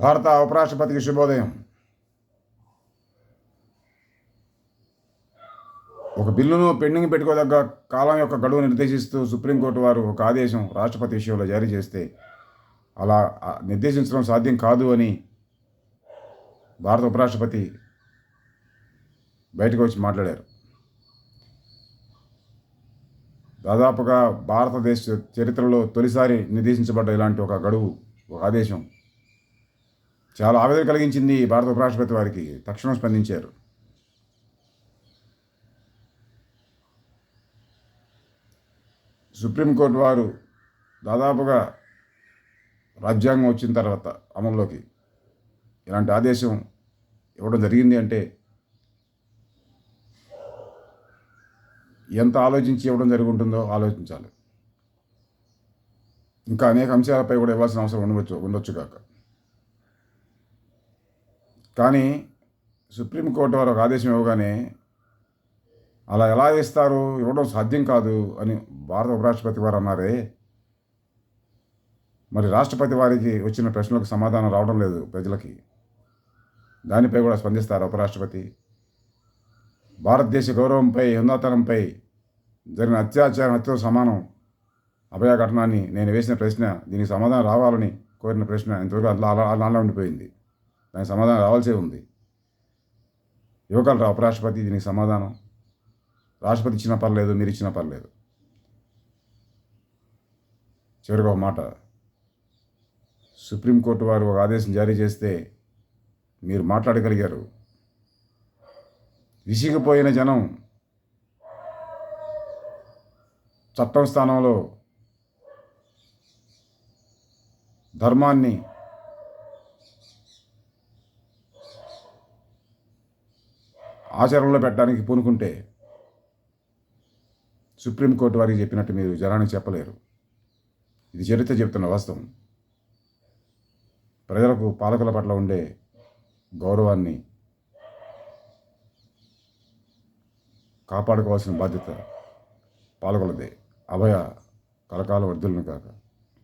భారత ఉపరాష్ట్రపతికి శుభోదయం ఒక బిల్లును పెండింగ్ పెట్టుకోదగ్గ కాలం యొక్క గడువు నిర్దేశిస్తూ సుప్రీంకోర్టు వారు ఒక ఆదేశం రాష్ట్రపతి విషయంలో జారీ చేస్తే అలా నిర్దేశించడం సాధ్యం కాదు అని భారత ఉపరాష్ట్రపతి బయటకు వచ్చి మాట్లాడారు. దాదాపుగా భారతదేశ చరిత్రలో తొలిసారి నిర్దేశించబడ్డ ఇలాంటి ఒక గడువు ఒక ఆదేశం చాలా ఆవేదన కలిగించింది భారత ఉపరాష్ట్రపతి వారికి. తక్షణం స్పందించారు. సుప్రీంకోర్టు వారు దాదాపుగా రాజ్యాంగం వచ్చిన తర్వాత అమల్లోకి ఇలాంటి ఆదేశం ఇవ్వడం జరిగింది అంటే ఎంత ఆలోచించి ఇవ్వడం జరుగుంటుందో ఆలోచించాలి. ఇంకా అనేక అంశాలపై కూడా ఇవ్వాల్సిన అవసరం ఉండవచ్చు ఉండొచ్చు కాక. కానీ సుప్రీంకోర్టు వారు ఒక ఆదేశం ఇవ్వగానే అలా ఎలా ఇస్తారు ఇవ్వడం సాధ్యం కాదు అని భారత ఉపరాష్ట్రపతి వారు అన్నారే. మరి రాష్ట్రపతి వారికి వచ్చిన ప్రశ్నలకు సమాధానం రావడం లేదు ప్రజలకి. దానిపై కూడా స్పందిస్తారు ఉపరాష్ట్రపతి? భారతదేశ గౌరవంపై హుందాతనంపై జరిగిన అత్యాచారం హత్యతో సమానం అభయ ఘటనాన్ని నేను వేసిన ప్రశ్న దీనికి సమాధానం రావాలని కోరిన ప్రశ్న ఇంతవరకు అలా అలా ఉండిపోయింది. దానికి సమాధానం రావాల్సే ఉంది. ఇవ్వగలరా ఉపరాష్ట్రపతి దీనికి సమాధానం. రాష్ట్రపతి ఇచ్చినా పర్లేదు మీరు ఇచ్చినా పర్లేదు. చివరిగా ఒక మాట. సుప్రీంకోర్టు వారు ఒక ఆదేశం జారీ చేస్తే మీరు మాట్లాడగలిగారు. విసిగిపోయిన జనం చట్టం స్థానంలో ధర్మాన్ని ఆచరణలో పెట్టడానికి పూనుకుంటే సుప్రీంకోర్టు వారికి చెప్పినట్టు మీరు జనానికి చెప్పలేరు. ఇది చరిత్ర చెప్తున్న వాస్తవం. ప్రజలకు పాలకుల పట్ల ఉండే గౌరవాన్ని కాపాడుకోవాల్సిన బాధ్యత పాలకులదే. అభయ కలకాల వర్ధులను కాక